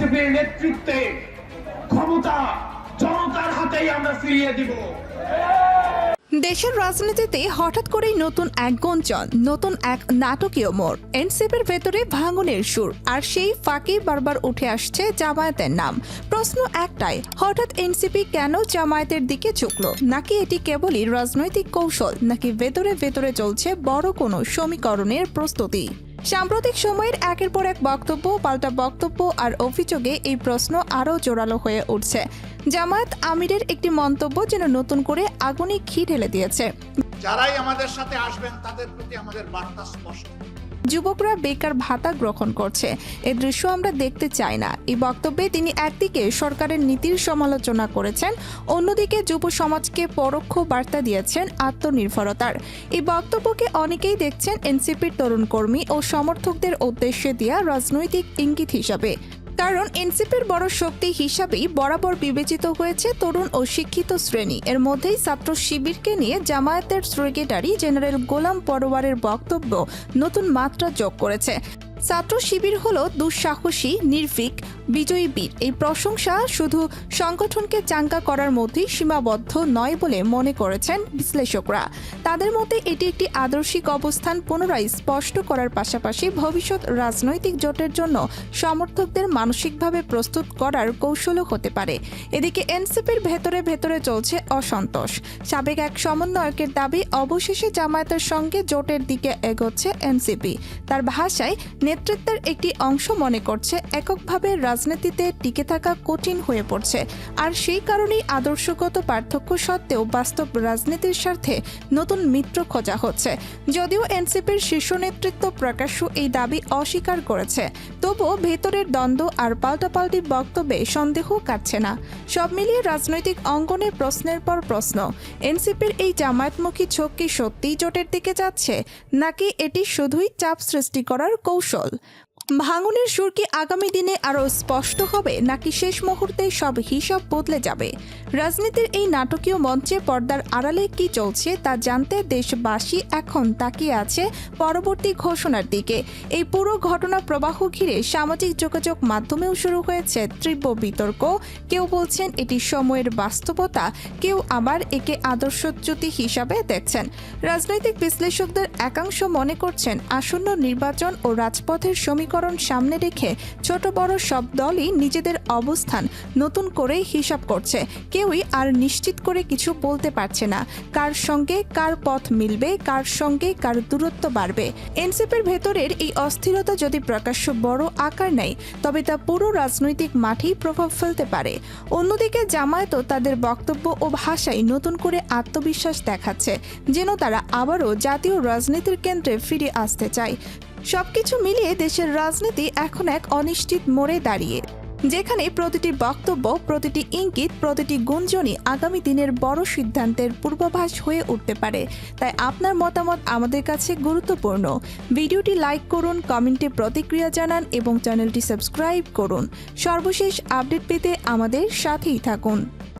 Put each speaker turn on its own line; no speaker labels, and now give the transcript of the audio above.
এনসিপির নেতৃত্বে ক্ষমতা জনতার হাতেই আমরা ফিরিয়ে দিব।
দেশের রাজনীতিতে হঠাৎ করেই নতুন এক গঞ্জন, নতুন এক নাটকীয় মোড়। এনসিপির ভেতরে ভাঙনের সুর, আর সেই ফাঁকে বারবার উঠে আসছে জামায়াতের নাম। প্রশ্ন একটাই, হঠাৎ এনসিপি কেন জামায়াতের দিকে ঝুঁকলো? নাকি এটি কেবলই রাজনৈতিক কৌশল, নাকি ভেতরে ভেতরে চলছে বড় কোনো সমীকরণের প্রস্তুতি? সাম্প্রতিক সময়ের একের পর এক বক্তব্য, পাল্টা বক্তব্য আর অভিযোগে এই প্রশ্ন আরও জোরালো হয়ে উঠছে। জামায়াত আমিরের একটি মন্তব্য যেন নতুন করে আগুনে ঘি ঢেলে দিয়েছে।
যারাই আমাদের সাথে আসবেন, তাদের প্রতি আমাদের বার্তা স্পষ্ট।
যুবকরা বেকার ভাতা গ্রহণ করছে। এ দৃশ্য আমরা দেখতে চাই না। এই বক্তব্যে তিনি একদিকে সরকারের নীতির সমালোচনা করেছেন, অন্যদিকে যুব সমাজকে পরোক্ষ বার্তা দিয়েছেন আত্মনির্ভরতার। এই বক্তব্যকে অনেকেই দেখছেন এনসিপির তরুণ কর্মী ও সমর্থকদের উদ্দেশ্যে দেওয়া রাজনৈতিক ইঙ্গিত হিসাবে। কারণ এনসিপির বড় শক্তি হিসাবেই বরাবর বিবেচিত হয়েছে তরুণ ও শিক্ষিত শ্রেণি। এর মধ্যেই ছাত্র শিবিরকে নিয়ে জামায়াতের সেক্রেটারি জেনারেল গোলাম পরোয়ারের বক্তব্য নতুন মাত্রা যোগ করেছে। ছাত্র শিবির হল দুঃসাহসী, নির্ভীক বিজয়ী বীর এই প্রশংসা শুধু সংগঠনকে চাঙ্গা করার মধ্যেই সীমাবদ্ধ নয় বলে মনে করেছেন বিশ্লেষকরা। তাদের মতে এটি একটি আদর্শিক অবস্থান পুনরায় স্পষ্ট করার পাশাপাশি ভবিষ্যৎ রাজনৈতিক জোটের জন্য সমর্থকদের মানসিকভাবে প্রস্তুত করার কৌশলও হতে পারে। এদিকে এনসিপির ভেতরে ভেতরে চলছে অসন্তোষ। সাবেক এক সমন্বয়কের দাবি, অবশেষে জামায়াতের সঙ্গে জোটের দিকে এগোচ্ছে এনসিপি। তার ভাষায় নেতৃত্বের একটি অংশ মনে করছে, এককভাবে রাজনীতিতে টিকে থাকা কঠিন হয়ে পড়ছে। আর সেই কারণেই আদর্শগত পার্থক্য সত্ত্বেও বাস্তব রাজনীতির স্বার্থে নতুন মিত্র খোঁজা হচ্ছে। যদিও এনসিপির শীর্ষ নেতৃত্ব প্রকাশ্য এই দাবি অস্বীকার করেছে, তবুও ভেতরের দ্বন্দ্ব আর পাল্টাপাল্টি বক্তব্যে সন্দেহ কাটছে না। সব মিলিয়ে রাজনৈতিক অঙ্গনে প্রশ্নের পর প্রশ্ন, এনসিপির এই জামায়াতমুখী ঝোঁক কি সত্যিই জোটের দিকে যাচ্ছে? নাকি এটি শুধুই চাপ সৃষ্টি করার কৌশল? förstådd. ভাঙনের সুর কি আগামী দিনে আরও স্পষ্ট হবে, নাকি শেষ মুহূর্তে সব হিসাব বদলে যাবে? রাজনীতির এই নাটকীয় মঞ্চে পর্দার আড়ালে কি চলছে তা জানতে দেশবাসী এখন তাকিয়ে আছে পরবর্তী ঘোষণার দিকে। এই পুরো ঘটনা প্রবাহ ঘিরে সামাজিক যোগাযোগ মাধ্যমেও শুরু হয়েছে তীব্র বিতর্ক। কেউ বলছেন এটি সময়ের বাস্তবতা, কেউ আবার একে আদর্শচ্যুতি হিসাবে দেখছেন। রাজনৈতিক বিশ্লেষকদের একাংশ মনে করছেন আসন্ন নির্বাচন ও রাজপথের সমীকরণ সামনে রেখে ছোট বড় সব দলই নিজেদের অবস্থান নতুন করে হিসাব করছে। কেউই আর নিশ্চিত করে কিছু বলতে পারছে না। কার সঙ্গে কার পথ মিলবে, কার সঙ্গে কার দূরত্ব বাড়বে। এনসিপির ভেতরের এই অস্থিরতা যদি প্রকাশ্য বড় আকার নেয়, তবে তা পুরো রাজনৈতিক মাঠেই প্রভাব ফেলতে পারে। অন্যদিকে জামায়াতও তাদের বক্তব্য ও ভাষায় নতুন করে আত্মবিশ্বাস দেখাচ্ছে, যেন তারা আবারও জাতীয় রাজনীতির কেন্দ্রে ফিরে আসতে চায়। সবকিছু মিলিয়ে দেশের রাজনীতি এখন এক অনিশ্চিত মোড়ে দাঁড়িয়ে, যেখানে প্রতিটি বক্তব্য, প্রতিটি ইঙ্গিত, প্রতিটি গুঞ্জনই আগামী দিনের বড় সিদ্ধান্তের পূর্বাভাস হয়ে উঠতে পারে। তাই আপনার মতামত আমাদের কাছে গুরুত্বপূর্ণ। ভিডিওটি লাইক করুন, কমেন্টে প্রতিক্রিয়া জানান এবং চ্যানেলটি সাবস্ক্রাইব করুন। সর্বশেষ আপডেট পেতে আমাদের সাথেই থাকুন।